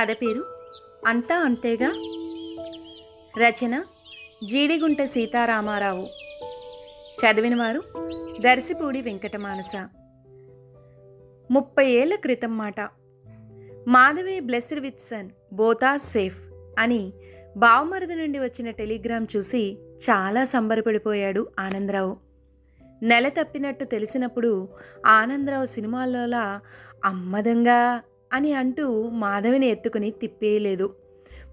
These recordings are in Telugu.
కథ పేరు అంతా అంతేగా? రచన జీడిగుంట సీతారామారావు. చదివినవారు దర్శిపూడి వెంకటమానస. ముప్పై ఏళ్ళ క్రితం మాట. Madhavi blessed with son both safe అని బావమరిది నుండి వచ్చిన టెలిగ్రామ్ చూసి చాలా సంబరపడిపోయాడు ఆనందరావు. నెల తప్పినట్టు తెలిసినప్పుడు ఆనందరావు సినిమాల్లోలా అమ్మదంగా అని అంటూ మాధవిని ఎత్తుకుని తిప్పేయలేదు.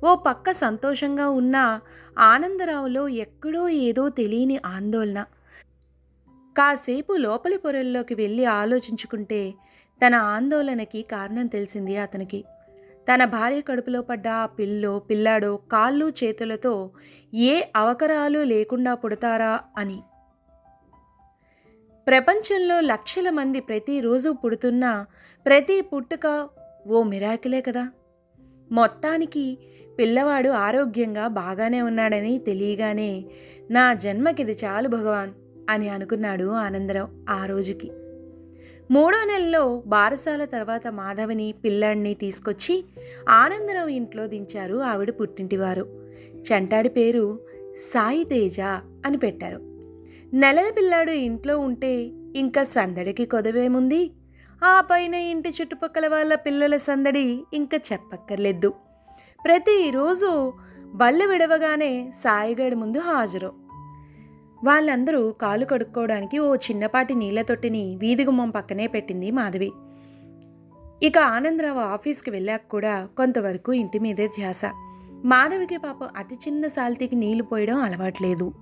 ఓ పక్క సంతోషంగా ఉన్న ఆనందరావులో ఎక్కడో ఏదో తెలియని ఆందోళన. కాసేపు లోపలి పొరల్లోకి వెళ్ళి ఆలోచించుకుంటే తన ఆందోళనకి కారణం తెలిసింది అతనికి. తన భార్య కడుపులో పడ్డ ఆ పిల్లో పిల్లాడో కాళ్ళు చేతులతో ఏ అవకరాలు లేకుండా పుడతారా అని. ప్రపంచంలో లక్షల మంది ప్రతిరోజు పుడుతున్నా ప్రతి పుట్టుక ఓ మిరాకిలే కదా. మొత్తానికి పిల్లవాడు ఆరోగ్యంగా బాగానే ఉన్నాడని తెలియగానే నా జన్మకిది చాలు భగవాన్ అని అనుకున్నాడు ఆనందరావు ఆ రోజుకి. మూడో నెలలో బారసాల తర్వాత మాధవిని పిల్లాడిని తీసుకొచ్చి ఆనందరావు ఇంట్లో దించారు ఆవిడ పుట్టింటివారు. చంటాడి పేరు సాయి తేజ అని పెట్టారు. నెలల పిల్లాడు ఇంట్లో ఉంటే ఇంకా సందడికి కొదవేముంది? ఆ పైన ఇంటి చుట్టుపక్కల వాళ్ళ పిల్లల సందడి ఇంకా చెప్పక్కర్లేదు. ప్రతిరోజు బల్ల విడవగానే సాయిగడి ముందు హాజరు. వాళ్ళందరూ కాలు కడుక్కోవడానికి ఓ చిన్నపాటి నీళ్ళ తొట్టిని వీధి గుమ్మం పక్కనే పెట్టింది మాధవి. ఇక ఆనందరావు ఆఫీస్కి వెళ్ళాక కూడా కొంతవరకు ఇంటి మీదే ధ్యాస. మాధవికి పాపం అతి చిన్న సాల్తీకి నీళ్ళు పోయడం అలవాట్లేదు.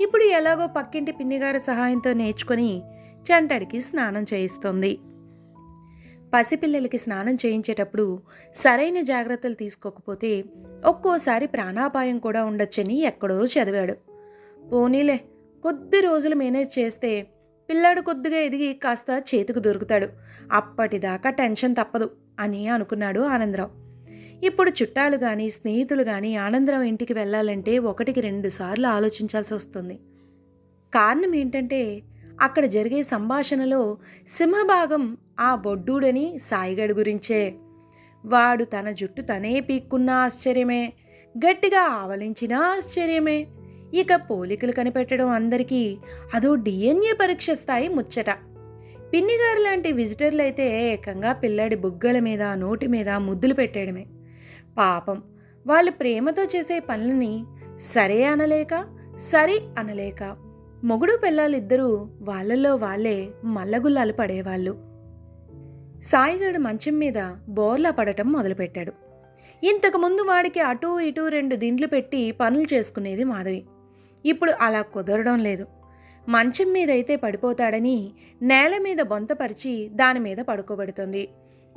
ఇప్పుడు ఎలాగో పక్కింటి పిన్నిగారి సహాయంతో నేర్చుకొని చంటడికి స్నానం చేయిస్తుంది. పసిపిల్లలకి స్నానం చేయించేటప్పుడు సరైన జాగ్రత్తలు తీసుకోకపోతే ఒక్కోసారి ప్రాణాపాయం కూడా ఉండొచ్చని ఎక్కడో చదివాడు. పోనీలే కొద్ది రోజులు మేనేజ్ చేస్తే పిల్లాడు కొద్దిగా ఎదిగి కాస్త చేతికి దొరుకుతాడు. అప్పటిదాకా టెన్షన్ తప్పదు అని అనుకున్నాడు ఆనందరావు. ఇప్పుడు చుట్టాలు కానీ స్నేహితులు కానీ ఆనందరావు ఇంటికి వెళ్ళాలంటే ఒకటికి రెండు సార్లు ఆలోచించాల్సి వస్తుంది. కారణం ఏంటంటే అక్కడ జరిగే సంభాషణలో సింహభాగం ఆ బొడ్డూడని సాయిగడు గురించే. వాడు తన జుట్టు తనే పీక్కున్న ఆశ్చర్యమే. గట్టిగా ఆవలించినా ఆశ్చర్యమే. ఇక పోలికలు కనిపెట్టడం అందరికీ అదో డిఎన్ఏ పరీక్ష స్థాయి ముచ్చట. పిన్నిగారు లాంటి విజిటర్లు అయితే ఏకంగా పిల్లాడి బుగ్గల మీద నోటి మీద ముద్దులు పెట్టేయడమే. పాపం వాళ్ళు ప్రేమతో చేసే పనులని సరే అనలేక సరి అనలేక మొగుడు పిల్లలిద్దరూ వాళ్ళల్లో వాళ్ళే మల్లగుల్లాలు పడేవాళ్ళు. సాయిగాడు మంచం మీద బోర్లా పడటం మొదలుపెట్టాడు. ఇంతకుముందు వాడికి అటూ ఇటూ రెండు దిండ్లు పెట్టి పనులు చేసుకునేది మాధవి. ఇప్పుడు అలా కుదరడం లేదు. మంచం మీద అయితే పడిపోతాడని నేల మీద బొంతపరిచి దాని మీద పడుకోబెడుతుంది.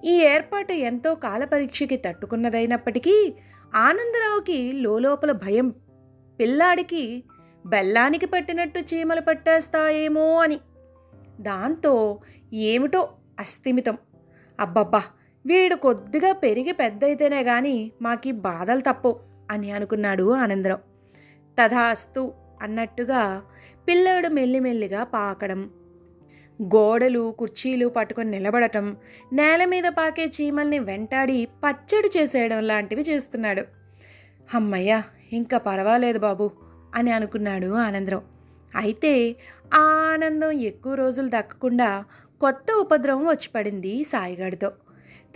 ఈ ఏర్పాటు ఎంతో కాలపరీక్షకి తట్టుకున్నదైనప్పటికీ ఆనందరావుకి లోపల భయం. పిల్లాడికి బెల్లానికి పట్టినట్టు చీమలు పట్టేస్తాయేమో అని. దాంతో ఏమిటో అస్థిమితం. అబ్బబ్బా వీడు కొద్దిగా పెరిగి పెద్దయితేనే గాని మాకి బాధలు తప్పవు అని అనుకున్నాడు ఆనందరావు. తథాస్తు అన్నట్టుగా పిల్లాడు మెల్లిమెల్లిగా పాకడం గోడలు కుర్చీలు పట్టుకొని నిలబడటం నేల మీద పాకే చీమల్ని వెంటాడి పచ్చడి చేసేయడం లాంటివి చేస్తున్నాడు. అమ్మయ్య ఇంకా పర్వాలేదు బాబు. అని అనుకున్నాడు ఆనందరావు. అయితే ఆ ఆనందం ఎక్కువ రోజులు దక్కకుండా కొత్త ఉపద్రవం వచ్చి పడింది సాయిగాడితో.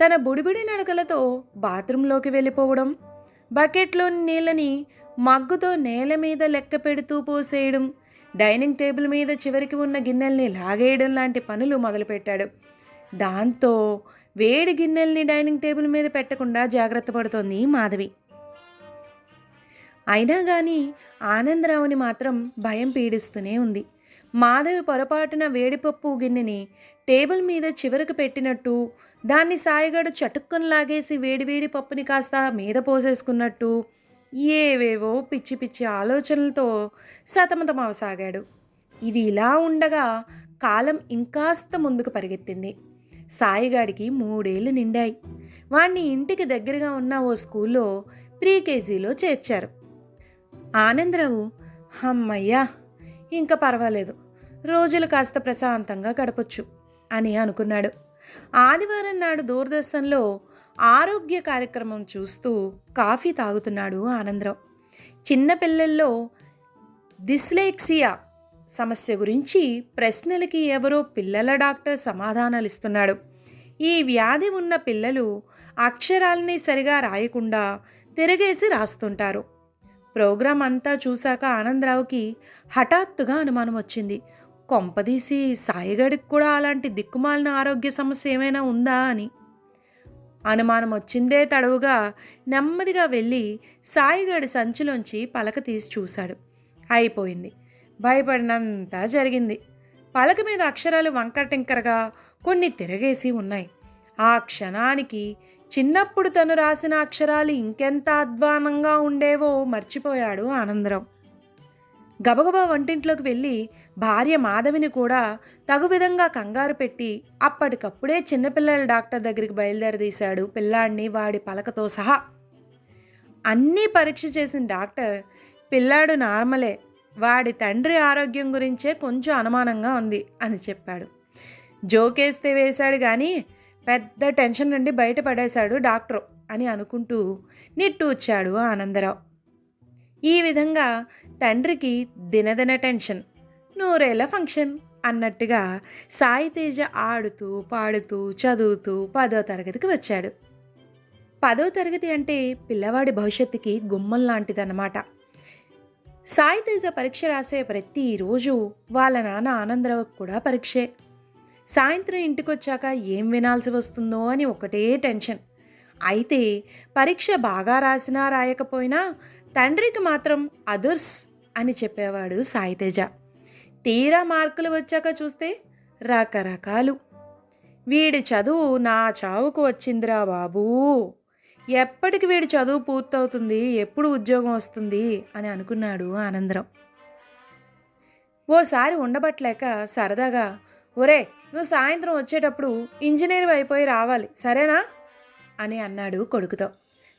తన బుడిబుడి నడకలతో బాత్రూంలోకి వెళ్ళిపోవడం బకెట్లోని నీళ్ళని మగ్గుతో నేల మీద లెక్క పెడుతూ పోసేయడం డైనింగ్ టేబుల్ మీద చివరికి ఉన్న గిన్నెల్ని లాగేయడం లాంటి పనులు మొదలుపెట్టాడు. దాంతో వేడి గిన్నెల్ని డైనింగ్ టేబుల్ మీద పెట్టకుండా జాగ్రత్త పడుతోంది మాధవి. అయినా కానీ ఆనందరావుని మాత్రం భయం పీడిస్తూనే ఉంది. మాధవి పొరపాటున వేడిపప్పు గిన్నెని టేబుల్ మీద చివరకు పెట్టినట్టు దాన్ని సాయిగాడు చటుక్కుని లాగేసి వేడివేడి పప్పుని కాస్త మీద పోసేసుకున్నట్టు ఏవేవో పిచ్చి పిచ్చి ఆలోచనలతో సతమతం అవసాగాడు ఇది ఇలా ఉండగా కాలం ఇంకాస్త ముందుకు పరిగెత్తింది. సాయిగాడికి మూడేళ్ళు నిండాయి. వాణ్ణి ఇంటికి దగ్గరగా ఉన్న ఓ స్కూల్లో ప్రీ కేజీలో చేర్చారు. ఆనందరావు హమ్మయ్యా ఇంకా పర్వాలేదు. రోజులు కాస్త ప్రశాంతంగా గడపొచ్చు అని అనుకున్నాడు. ఆదివారం నాడు దూరదర్శన్లో ఆరోగ్య కార్యక్రమం చూస్తూ కాఫీ తాగుతున్నాడు ఆనందరావు. చిన్నపిల్లల్లో డిస్లెక్సియా సమస్య గురించి ప్రశ్నలకి ఎవరో పిల్లల డాక్టర్ సమాధానాలు ఇస్తున్నాడు ఈ వ్యాధి ఉన్న పిల్లలు అక్షరాల్ని సరిగా రాయకుండా తిరగేసి రాస్తుంటారు. ప్రోగ్రాం అంతా చూశాక ఆనందరావుకి హఠాత్తుగా అనుమానం వచ్చింది కొంపదీసి సాయిగడికి కూడా అలాంటి దిక్కుమాలిన ఆరోగ్య సమస్య ఏమైనా ఉందా అని. అనుమానం వచ్చిందే తడవుగా నెమ్మదిగా వెళ్ళి సాయిగడి సంచిలోంచి పలక తీసి చూశాడు. అయిపోయింది. భయపడినంత జరిగింది. పలక మీద అక్షరాలు వంకర టింకరగా కొన్ని తిరగేసి ఉన్నాయి. ఆ క్షణానికి చిన్నప్పుడు తను రాసిన అక్షరాలు ఇంకెంత అధ్వానంగా ఉండేవో మర్చిపోయాడు ఆనందరావు. గబగబా వంటింట్లోకి వెళ్ళి భార్య మాధవిని కూడా తగు విధంగా కంగారు పెట్టి అప్పటికప్పుడే చిన్నపిల్లల డాక్టర్ దగ్గరికి బయలుదేరదీశాడు పిల్లాడిని వాడి పలకతో సహా. అన్నీ పరీక్ష చేసిన డాక్టర్ పిల్లాడు నార్మలే వాడి తండ్రి ఆరోగ్యం గురించే కొంచెం అనుమానంగా ఉంది అని చెప్పాడు. జోకేస్తే వేశాడు కానీ పెద్ద టెన్షన్ నుండి బయటపడేశాడు డాక్టరు అని అనుకుంటూ నిట్టూర్చాడు ఆనందరావు. ఈ విధంగా తండ్రికి దినదిన టెన్షన్ నూరేళ్ళ ఫంక్షన్ అన్నట్టుగా సాయి తేజ ఆడుతూ పాడుతూ చదువుతూ పదో తరగతికి వచ్చాడు. పదో తరగతి అంటే పిల్లవాడి భవిష్యత్తుకి గుమ్మం లాంటిదన్నమాట. సాయి తేజ పరీక్ష రాసే ప్రతిరోజు వాళ్ళ నాన్న ఆనందరావుకు కూడా పరీక్షే. సాయంత్రం ఇంటికొచ్చాక ఏం వినాల్సి వస్తుందో అని ఒకటే టెన్షన్. అయితే పరీక్ష బాగా రాసినా రాయకపోయినా తండ్రికి మాత్రం అదుర్స్ అని చెప్పేవాడు సాయితేజ. తీరా మార్కులు వచ్చాక చూస్తే రకరకాలు. వీడి చదువు నా చావుకు వచ్చిందిరా బాబూ. ఎప్పటికి వీడి చదువు పూర్తవుతుంది ఎప్పుడు ఉద్యోగం వస్తుంది అని అనుకున్నాడు ఆనందరావు. ఓసారి ఉండబట్టలేక సరదాగా ఒరే నువ్వు సాయంత్రం వచ్చేటప్పుడు ఇంజనీర్ అయిపోయి రావాలి సరేనా? అని అన్నాడు కొడుకుతో.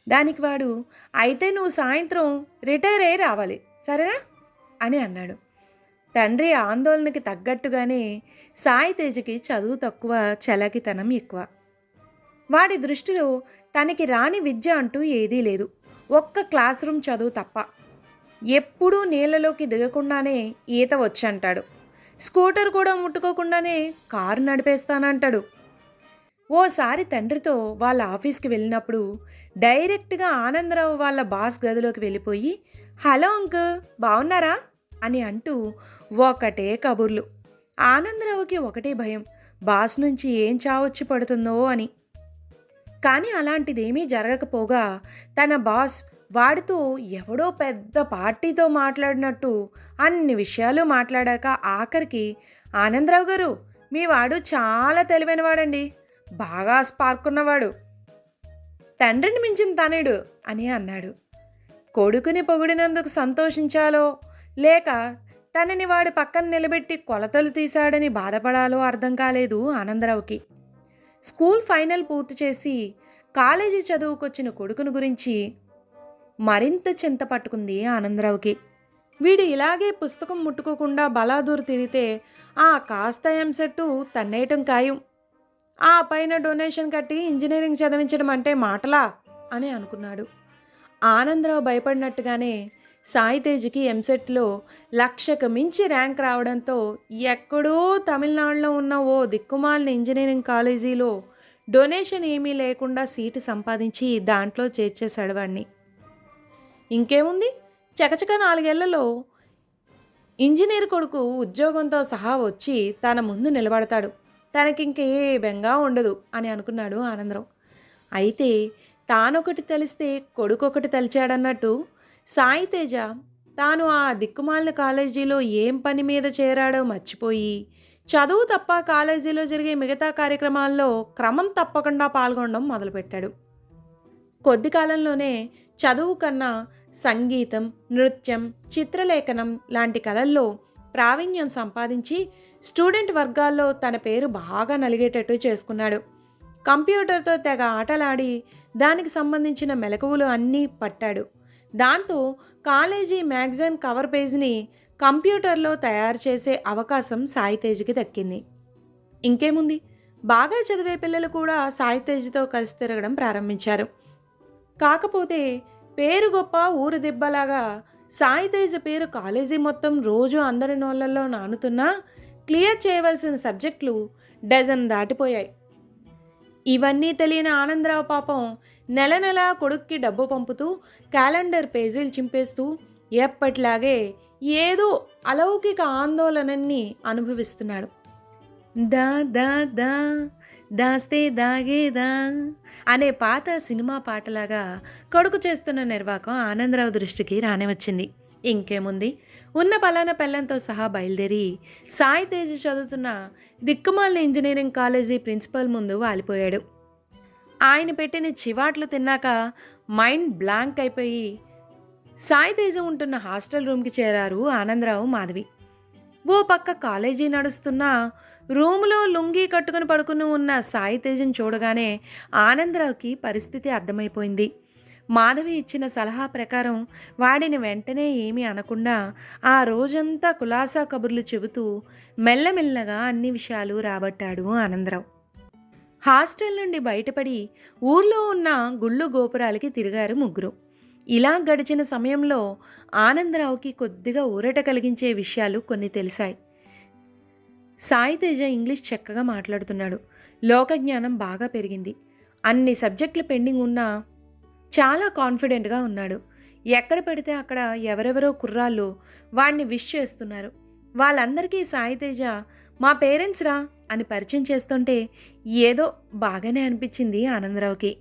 దానికి వాడు అయితే నువ్వు సాయంత్రం రిటైర్ అయ్యి రావాలి సరేనా? అని అన్నాడు. తండ్రి ఆందోళనకి తగ్గట్టుగానే సాయి తేజకి చదువు తక్కువ చలకితనం ఎక్కువ. వాడి దృష్టిలో తనకి రాని విద్య అంటూ ఏదీ లేదు. ఒక్క క్లాస్ రూమ్ చదువు తప్ప. ఎప్పుడూ నీళ్ళలోకి దిగకుండానే ఈత వచ్చంటాడు. స్కూటర్ కూడా ముట్టుకోకుండానే కారు నడిపేస్తానంటాడు. ఓసారి తండ్రితో వాళ్ళ ఆఫీస్కి వెళ్ళినప్పుడు డైరెక్ట్గా ఆనందరావు వాళ్ళ బాస్ గదిలోకి వెళ్ళిపోయి హలో అంకుల్ బాగున్నారా అని అంటూ ఒకటే కబుర్లు. ఆనందరావుకి ఒకటే భయం బాస్ నుంచి ఏం చావొచ్చి పడుతుందో అని. కానీ అలాంటిదేమీ జరగకపోగా తన బాస్ వాడితో ఎవడో పెద్ద పార్టీతో మాట్లాడినట్టు అన్ని విషయాలు మాట్లాడాక ఆఖరికి ఆనందరావు గారు మీ వాడు చాలా తెలివైనవాడండి. బాగా స్పార్క్ ఉన్నవాడు. తండ్రిని మించిన తనేడు అని అన్నాడు. కొడుకుని పొగిడినందుకు సంతోషించాలో లేక తనని వాడి పక్కన నిలబెట్టి కొలతలు తీశాడని బాధపడాలో అర్థం కాలేదు ఆనందరావుకి. స్కూల్ ఫైనల్ పూర్తి చేసి కాలేజీ చదువుకొచ్చిన కొడుకుని గురించి మరింత చింత పట్టుకుంది ఆనందరావుకి. వీడు ఇలాగే పుస్తకం ముట్టుకోకుండా బలాదూరు తిరిగితే ఆ కాస్త ఎంసెట్టు తన్నేయటం ఖాయం. ఆ పైన డొనేషన్ కట్టి ఇంజనీరింగ్ చదివించడం అంటే మాటలా? అని అనుకున్నాడు. ఆనందరావు భయపడినట్టుగానే సాయితేజ్కి ఎంసెట్లో లక్షకు మించి ర్యాంక్ రావడంతో ఎక్కడో తమిళనాడులో ఉన్న ఓ దిక్కుమాలిన ఇంజనీరింగ్ కాలేజీలో డొనేషన్ ఏమీ లేకుండా సీటు సంపాదించి దాంట్లో చేర్చేశాడు వాడిని ఇంకేముంది? చకచక నాలుగేళ్ళలో ఇంజనీర్ కొడుకు ఉద్యోగంతో సహా వచ్చి తన ముందు నిలబడతాడు. తనకింకే బెంగా ఉండదు అని అనుకున్నాడు ఆనందరావు. అయితే తానొకటి తెలిస్తే కొడుకొకటి తలిచాడన్నట్టు సాయి తేజ తాను ఆ దిక్కుమాలిన కాలేజీలో ఏం పని మీద చేరాడో మర్చిపోయి చదువు తప్ప కాలేజీలో జరిగే మిగతా కార్యక్రమాల్లో క్రమం తప్పకుండా పాల్గొనడం మొదలుపెట్టాడు. కొద్ది కాలంలోనే చదువు కన్నా సంగీతం నృత్యం చిత్రలేఖనం లాంటి కళల్లో ప్రావీణ్యం సంపాదించి స్టూడెంట్ వర్గాల్లో తన పేరు బాగా నలిగేటట్టు చేసుకున్నాడు. కంప్యూటర్తో తెగ ఆటలాడి దానికి సంబంధించిన మెలకువలు అన్నీ పట్టాడు. దాంతో కాలేజీ మ్యాగజైన్ కవర్ పేజ్ని కంప్యూటర్లో తయారు చేసే అవకాశం సాయితేజ్కి దక్కింది. ఇంకేముంది? బాగా చదివే పిల్లలు కూడా సాయితేజ్తో కలిసి తిరగడం ప్రారంభించారు. కాకపోతే పేరు గొప్ప ఊరు దిబ్బలాగా సాయి తేజ పేరు కాలేజీ మొత్తం రోజు అందరి నోళ్ళల్లో నానుతున్నా క్లియర్ చేయవలసిన సబ్జెక్టులు డజన్ దాటిపోయాయి. ఇవన్నీ తెలియని ఆనందరావు పాపం నెల నెల కొడుక్కి డబ్బు పంపుతూ క్యాలెండర్ పేజీలు చింపేస్తూ ఎప్పటిలాగే ఏదో అలౌకిక ఆందోళనని అనుభవిస్తున్నాడు. దా దా దా. దాస్తే దాగేదా అనే పాత సినిమా పాటలాగా కొడుకు చేస్తున్న నిర్వాకం ఆనందరావు దృష్టికి రానివచ్చింది. ఇంకేముంది? ఉన్న పలానా పెళ్ళంతో సహా బయలుదేరి సాయి తేజ్ చదువుతున్న దిక్కుమాలిన ఇంజనీరింగ్ కాలేజీ ప్రిన్సిపల్ ముందు వాలిపోయాడు. ఆయన పెట్టిన చివాట్లు తిన్నాక మైండ్ బ్లాంక్ అయిపోయి సాయి తేజ ఉంటున్న హాస్టల్ రూమ్కి చేరారు ఆనందరావు మాధవి. ఓ పక్క కాలేజీ నడుస్తున్నా రూములో లుంగీ కట్టుకుని పడుకుని ఉన్న సాయి తేజను చూడగానే ఆనందరావుకి పరిస్థితి అర్థమైపోయింది. మాధవి ఇచ్చిన సలహా ప్రకారం వాడిని వెంటనే ఏమీ అనకుండా ఆ రోజంతా కులాసా కబుర్లు చెబుతూ మెల్లమెల్లగా అన్ని విషయాలు రాబట్టాడు ఆనందరావు. హాస్టల్ నుండి బయటపడి ఊర్లో ఉన్న గుళ్ళు గోపురాలకి తిరిగారు ముగ్గురు. ఇలా గడిచిన సమయంలో ఆనందరావుకి కొద్దిగా ఊరట కలిగించే విషయాలు కొన్ని తెలిసాయి. సాయి తేజ ఇంగ్లీష్ చక్కగా మాట్లాడుతున్నాడు. లోకజ్ఞానం బాగా పెరిగింది. అన్ని సబ్జెక్టులు పెండింగ్ ఉన్నా చాలా కాన్ఫిడెంట్గా ఉన్నాడు. ఎక్కడ పెడితే అక్కడ ఎవరెవరో కుర్రాళ్ళు వాడిని విష్ చేస్తున్నారు. వాళ్ళందరికీ సాయి తేజ మా పేరెంట్స్ రా అని పరిచయం చేస్తుంటే ఏదో బాగానే అనిపించింది ఆనందరావుకి.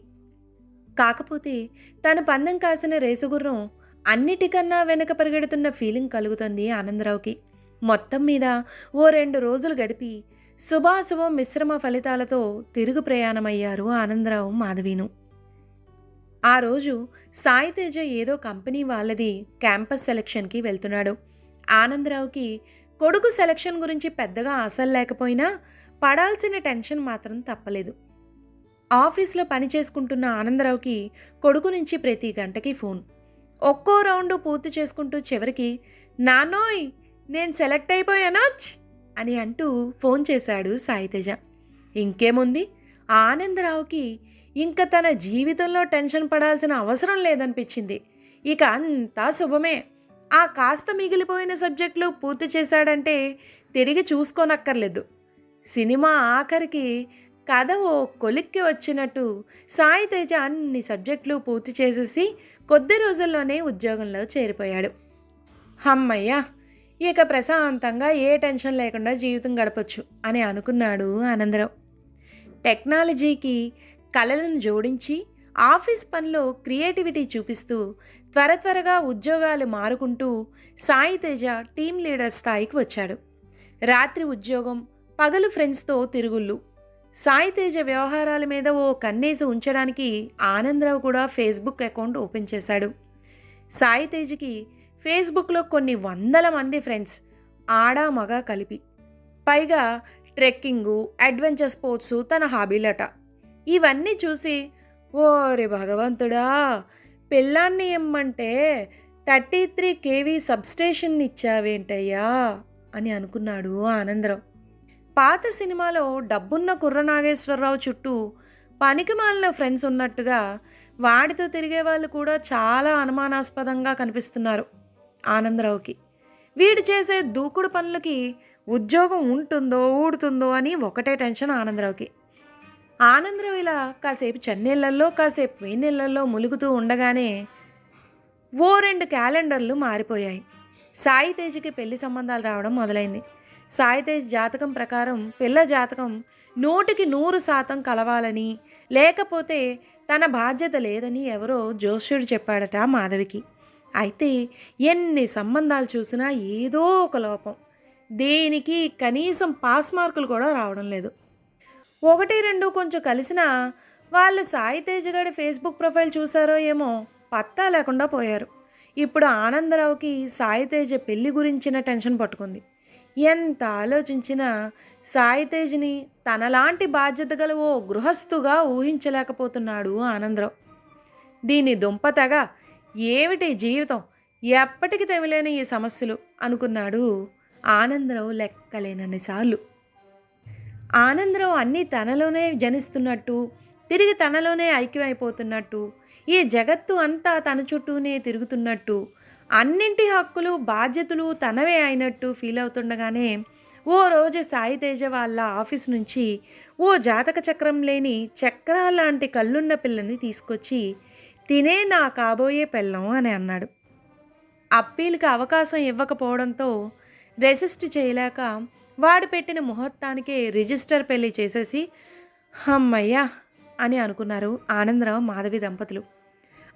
కాకపోతే తను పందెం కాసిన రేసుగుర్రం అన్నిటికన్నా వెనక పరిగెడుతున్న ఫీలింగ్ కలుగుతుంది ఆనందరావుకి. మొత్తం మీద ఓ రెండు రోజులు గడిపి శుభాశుభం మిశ్రమ ఫలితాలతో తిరుగు ప్రయాణమయ్యారు ఆనందరావు మాధవీను. ఆ రోజు సాయితేజ ఏదో కంపెనీ వాళ్ళది క్యాంపస్ సెలక్షన్కి వెళ్తున్నాడు. ఆనందరావుకి కొడుకు సెలక్షన్ గురించి పెద్దగా ఆశలు లేకపోయినా పడాల్సిన టెన్షన్ మాత్రం తప్పలేదు. ఆఫీస్లో పని చేసుకుంటున్న ఆనందరావుకి కొడుకు నుంచి ప్రతి గంటకి ఫోన్. ఒక్కో రౌండ్ పూర్తి చేసుకుంటూ చివరికి నానోయ్ నేను సెలెక్ట్ అయిపోయానోచ్ అని అంటూ ఫోన్ చేశాడు సాయితేజ. ఇంకేముంది? ఆనందరావుకి ఇంకా తన జీవితంలో టెన్షన్ పడాల్సిన అవసరం లేదనిపించింది. ఇక అంతా శుభమే. ఆ కాస్త మిగిలిపోయిన సబ్జెక్టులు పూర్తి చేశాడంటే తిరిగి చూసుకోనక్కర్లేదు. సినిమా ఆఖరికి కథ ఓ కొలిక్కి వచ్చినట్టు సాయి తేజ అన్ని సబ్జెక్టులు పూర్తి చేసేసి కొద్ది రోజుల్లోనే ఉద్యోగంలో చేరిపోయాడు. హమ్మయ్య ఇక ప్రశాంతంగా ఏ టెన్షన్ లేకుండా జీవితం గడపచ్చు అని అనుకున్నాడు ఆనందరావు. టెక్నాలజీకి కళలను జోడించి ఆఫీస్ పనిలో క్రియేటివిటీ చూపిస్తూ త్వర త్వరగా ఉద్యోగాలు మారుకుంటూ సాయి తేజ టీం లీడర్ స్థాయికి వచ్చాడు. రాత్రి ఉద్యోగం పగలు ఫ్రెండ్స్తో తిరుగుళ్ళు. సాయి తేజ వ్యవహారాల మీద ఓ కన్నేసి ఉంచడానికి ఆనందరావు కూడా ఫేస్బుక్ అకౌంట్ ఓపెన్ చేశాడు. సాయి తేజ్కి ఫేస్బుక్లో కొన్ని వందల మంది ఫ్రెండ్స్ ఆడ మగ కలిపి పైగా ట్రెక్కింగు అడ్వెంచర్ స్పోర్ట్స్ తన హాబీలట. ఇవన్నీ చూసి ఓరే భగవంతుడా పిల్లాన్ని ఇమ్మంటే థర్టీ త్రీ కేవీ సబ్స్టేషన్ ఇచ్చావేంటయ్యా అని అనుకున్నాడు ఆనందరావు. పాత సినిమాలో డబ్బున్న కుర్ర నాగేశ్వరరావు చుట్టూ పనికిమాలిన ఫ్రెండ్స్ ఉన్నట్టుగా వాడితో తిరిగే వాళ్ళు కూడా చాలా అనుమానాస్పదంగా కనిపిస్తున్నారు. ఆనందరావుకి. వీడు చేసే దూకుడు పనులకి ఉద్యోగం ఉంటుందో ఊడుతుందో అని ఒకటే టెన్షన్ ఆనందరావుకి. ఆనందరావు ఇలా కాసేపు చెన్నీళ్ళల్లో కాసేపు వేనీళ్ళల్లో ములుగుతూ ఉండగానే ఓ రెండు క్యాలెండర్లు మారిపోయాయి. సాయి తేజకి పెళ్ళి సంబంధాలు రావడం మొదలైంది. సాయితేజ్ జాతకం ప్రకారం పిల్ల జాతకం నూటికి నూరు శాతం కలవాలని లేకపోతే తన బాధ్యత లేదని ఎవరో జోష్యుడు చెప్పాడట మాధవికి. అయితే ఎన్ని సంబంధాలు చూసినా ఏదో ఒక లోపం. దేనికి కనీసం పాస్ మార్కులు కూడా రావడం లేదు. ఒకటి రెండు కొంచెం కలిసినా వాళ్ళు సాయి తేజ్ ఫేస్బుక్ ప్రొఫైల్ చూసారో ఏమో పత్తా లేకుండా పోయారు. ఇప్పుడు ఆనందరావుకి సాయి తేజ పెళ్ళి గురించిన టెన్షన్ పట్టుకుంది. ఎంత ఆలోచించినా సాయితేజ్ని తనలాంటి బాధ్యత గల ఓ గృహస్థుగా ఊహించలేకపోతున్నాడు ఆనందరావు. దీన్ని దుంపతగా ఏమిటి జీవితం? ఎప్పటికి తెమిలేని ఈ సమస్యలు? అనుకున్నాడు ఆనందరావు లెక్కలేనన్ని సార్లు. ఆనందరావు అన్నీ తనలోనే జనిస్తున్నట్టు తిరిగి తనలోనే ఐక్యమైపోతున్నట్టు ఈ జగత్తు అంతా తన చుట్టూనే తిరుగుతున్నట్టు అన్నింటి హక్కులు బాధ్యతలు తనవే అయినట్టు ఫీల్ అవుతుండగానే ఓ రోజు సాయి తేజ వాళ్ళ ఆఫీస్ నుంచి ఓ జాతక చక్రం లేని చక్రాలాంటి కళ్ళున్న పిల్లని తీసుకొచ్చి తినే నా కాబోయే పెళ్ళం అని అన్నాడు. అప్పీల్కి అవకాశం ఇవ్వకపోవడంతో రెసిస్ట్ చేయలేక వాడు పెట్టిన ముహూర్తానికే రిజిస్టర్ పెళ్ళి చేసేసి అమ్మయ్యా అని అనుకున్నారు ఆనందరావు మాధవి దంపతులు.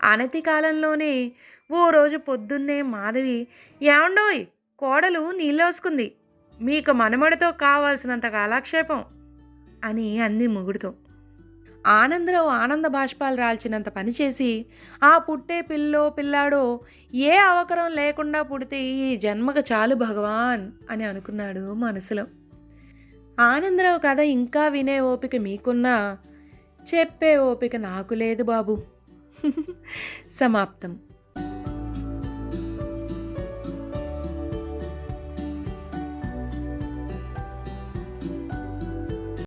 అనతి కాలంలోనే ఓ రోజు పొద్దున్నే మాధవి ఏమండోయ్ కోడలు నీళ్ళోసుకుంది మీకు మనమడితో కావాల్సినంత కాలక్షేపం అని అంది మొగుడుతో. ఆనందరావు ఆనంద బాష్పాలు రాల్చినంత పనిచేసి ఆ పుట్టే పిల్లో పిల్లాడో ఏ అవకరం లేకుండా పుడితే ఈ జన్మకు చాలు భగవాన్ అని అనుకున్నాడు మనసులో. ఆనందరావు కథ ఇంకా వినే ఓపిక మీకున్నా చెప్పే ఓపిక నాకు లేదు బాబు. సమాప్తం.